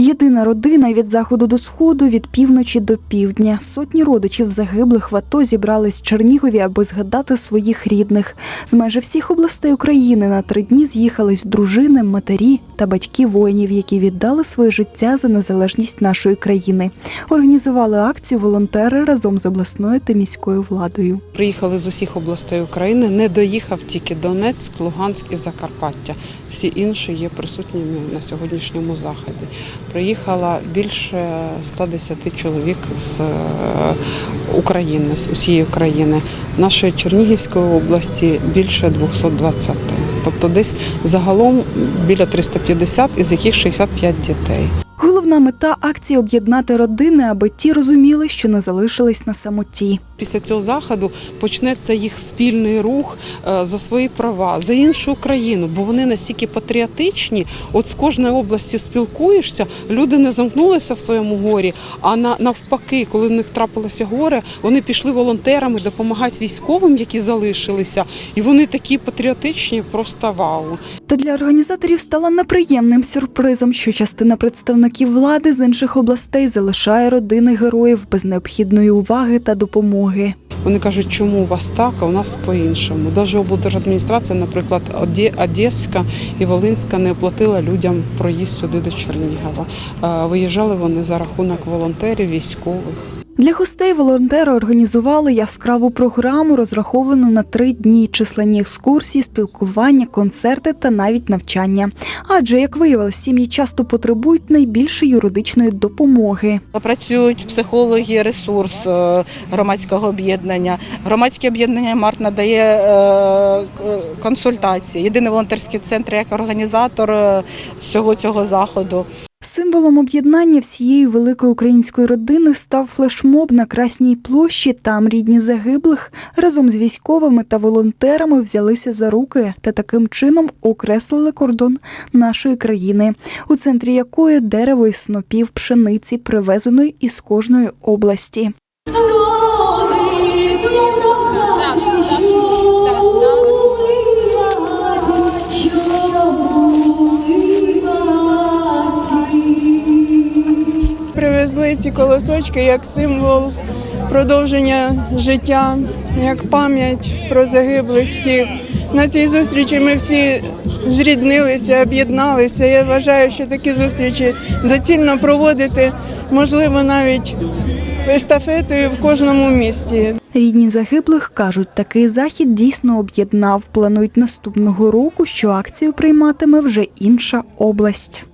Єдина родина від заходу до сходу, від півночі до півдня. Сотні родичів загиблих в АТО зібрались в Чернігові, аби згадати своїх рідних. З майже всіх областей України на три дні з'їхались дружини, матері та батьки воїнів, які віддали своє життя за незалежність нашої країни. Організували акцію волонтери разом з обласною та міською владою. Приїхали з усіх областей України, не доїхав тільки Донецьк, Луганськ і Закарпаття. Всі інші є присутніми на сьогоднішньому заході. Приїхало більше 110 чоловік з е, України, з усієї України. Нашої Чернігівської області більше 220. Тобто десь загалом біля 350, із яких 65 дітей. Головна мета акції об'єднати родини, аби ті розуміли, що не залишились на самоті. Після цього заходу почнеться їх спільний рух е, за свої права, за іншу країну, бо вони настільки патріотичні. От з кожної області спілкуєшся, люди не замкнулися в своєму горі, а на навпаки, коли в них трапилося горе, вони пішли волонтерами допомагати військовим, які залишилися, і вони такі патріотичні, просто вау. Та для організаторів стало неприємним сюрпризом, що частина представників влади з інших областей залишає родини героїв без необхідної уваги та допомоги. Вони кажуть, чому у вас так, а у нас по-іншому. Навіть облдержадміністрація, наприклад, Оде- Одеська і Волинська не оплатила людям проїзд сюди до Чернігова. Виїжджали вони за рахунок волонтерів, військових. Для гостей волонтери організували яскраву програму, розраховану на три дні, численні екскурсії, спілкування, концерти та навіть навчання. Адже, як виявилось, сім'ї часто потребують найбільше юридичної допомоги. Працюють психологи, ресурс е, громадського об'єднання. Громадське об'єднання Март надає е, консультації. Єдиний волонтерський центр як організатор е, всього цього заходу. Символом об'єднання всієї великої української родини став флешмоб на Красній площі. Там рідні загиблих разом з військовими та волонтерами взялися за руки та таким чином окреслили кордон нашої країни, у центрі якої дерево із снопів пшениці, привезеної із кожної області. Привезли ці колосочки як символ продовження життя, як пам'ять про загиблих всіх. На цій зустрічі ми всі зріднилися, об'єдналися. Я вважаю, що такі зустрічі доцільно проводити, можливо, навіть естафетою в кожному місті. Рідні загиблих кажуть, такий захід дійсно об'єднав. Планують наступного року, що акцію прийматиме вже інша область.